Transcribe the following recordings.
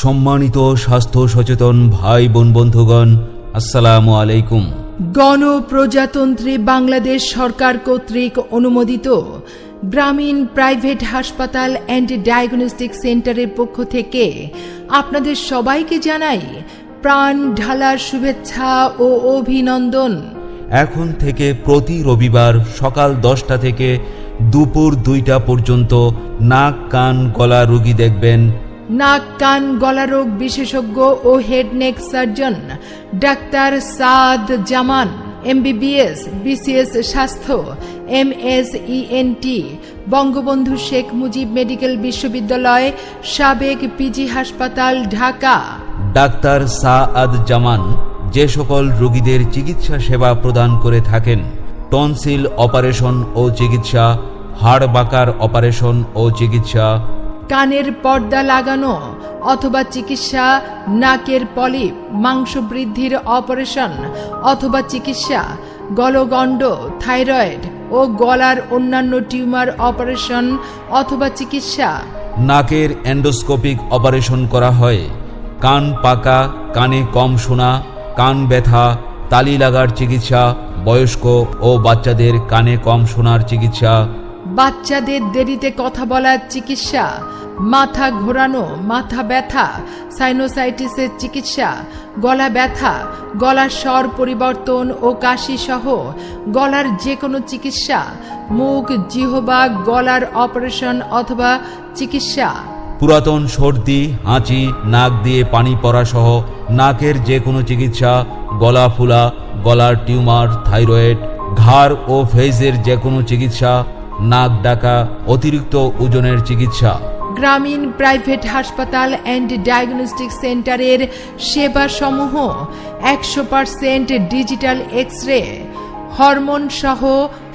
সম্মানিত স্বাস্থ্য সচেতন ভাই বোন বন্ধুগণ আসসালামু আলাইকুম। গণপ্রজাতন্ত্রী বাংলাদেশ সরকার কর্তৃক অনুমোদিত গ্রামীণ প্রাইভেট হাসপাতাল অ্যান্ড ডায়াগনস্টিক সেন্টারের পক্ষ থেকে আপনাদের সবাইকে জানাই প্রাণ ঢালার শুভেচ্ছা ও অভিনন্দন। এখন থেকে প্রতি রবিবার সকাল দশটা থেকে দুপুর দুইটা পর্যন্ত নাক কান গলা রুগী দেখবেন নাক, কান, গলা রোগ বিশেষজ্ঞ ও হেড নেক সার্জন ডাক্তার সাদ জামান এমবিবিএস বিসিএস স্বাস্থ্য M S ENT Bangabandhu Sheikh Mujib medical বিশ্ববিদ্যালয়, সাবেক পিজি হাসপাতাল, ঢাকা। ডাক্তার সাআদ জামান যে সকল রোগীদের চিকিৎসা সেবা প্রদান করে থাকেন, টনসিল অপারেশন ও চিকিৎসা হাড় বাঁকার অপারেশন ও চিকিৎসা কানের পর্দা লাগানো অথবা চিকিৎসা, নাকের পলিপ মাংস বৃদ্ধির অপারেশন অথবা চিকিৎসা, গলগণ্ড, থাইরয়েড ও গলার অন্যান্য টিউমার অপারেশন অথবা চিকিৎসা। নাকের অ্যান্ডোস্কোপিক অপারেশন করা হয়। কান পাকা, কানে কম শোনা, কান ব্যথা, তালি লাগার চিকিৎসা, বয়স্ক ও বাচ্চাদের কানে কম শোনার চিকিৎসা বাচ্চাদের দেরিতে কথা বলার চিকিৎসা, মাথা ঘোরানো, মাথা ব্যথা সাইনোসাইটিসের চিকিৎসা, গলা ব্যথা, গলার স্বর পরিবর্তন ও কাশি সহ গলার যে কোনো চিকিৎসা, মুখ, জিহবা, গলার অপারেশন অথবা চিকিৎসা। পুরাতন সর্দি, হাঁচি, নাক দিয়ে পানি পড়া সহ নাকের যে কোনো চিকিৎসা, গলা ফুলা, গলার টিউমার, থাইরয়েড, ঘাড় ও ফেজের যে কোনো চিকিৎসা নাক ডাকা অতিরিক্ত ওজনের চিকিৎসা। গ্রামীণ প্রাইভেট হাসপাতাল অ্যান্ড ডায়াগনস্টিক সেন্টারের সেবাসমূহ একশো percent digital X ray hormone সহ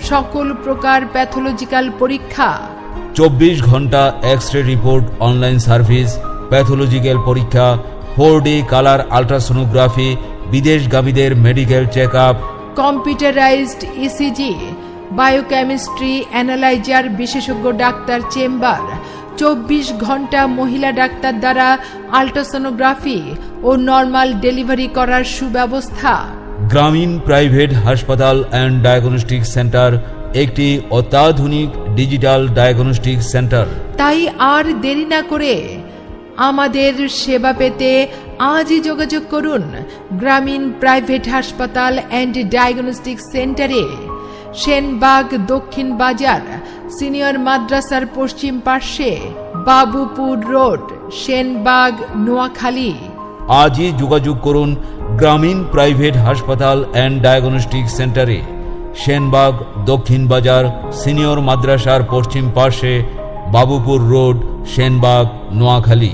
সকল প্রকার প্যাথোলজিক্যাল পরীক্ষা। চব্বিশ ঘণ্টা X ray report online service pathological পরীক্ষা four D colour ultrasonography বিদেশগামীদের medical check up computerised ECG biochemistry analyser বিশেষজ্ঞ ডাক্তার চেম্বার। চব্বিশ ঘণ্টা মহিলা ডাক্তার দ্বারা আল্ট্রাসোনোগ্রাফি ও নর্মাল ডেলিভারি করার সুব্যবস্থা। গ্রামীণ প্রাইভেট হাসপাতাল অ্যান্ড ডায়াগনস্টিক সেন্টার একটি অত্যাধুনিক ডিজিটাল ডায়াগনস্টিক সেন্টার তাই আর দেরি না করে আমাদের সেবা পেতে আজই যোগাযোগ করুন গ্রামীণ প্রাইভেট হাসপাতাল অ্যান্ড ডায়াগনস্টিক সেন্টারে সেনবাগ দক্ষিণ বাজার, সিনিয়র মাদ্রাসার পশ্চিম পার্শ্বে, বাবুপুর রোড, সেনবাগ, নোয়াখালী। আজই যোগাযোগ করুন গ্রামীণ প্রাইভেট হাসপাতাল অ্যান্ড ডায়াগনস্টিক সেন্টারে। সেনবাগ, দক্ষিণ বাজার, সিনিয়র মাদ্রাসার পশ্চিম পার্শ্বে, বাবুপুর রোড, সেনবাগ, নোয়াখালী।